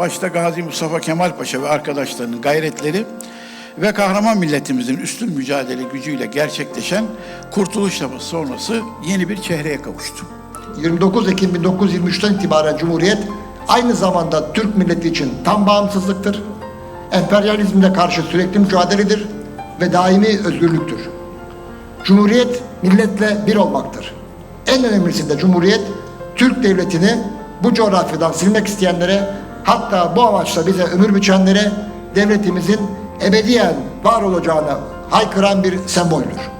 başta Gazi Mustafa Kemal Paşa ve arkadaşlarının gayretleri ve kahraman milletimizin üstün mücadele gücüyle gerçekleşen Kurtuluş Savaşı sonrası yeni bir çehreye kavuştu. 29 Ekim 1923'ten itibaren Cumhuriyet aynı zamanda Türk milleti için tam bağımsızlıktır, emperyalizmle karşı sürekli mücadeledir ve daimi özgürlüktür. Cumhuriyet milletle bir olmaktır. En önemlisi de Cumhuriyet Türk devletini bu coğrafyadan silmek isteyenlere hatta bu amaçla bize ömür biçenlere devletimizin ebediyen var olacağını haykıran bir semboldür.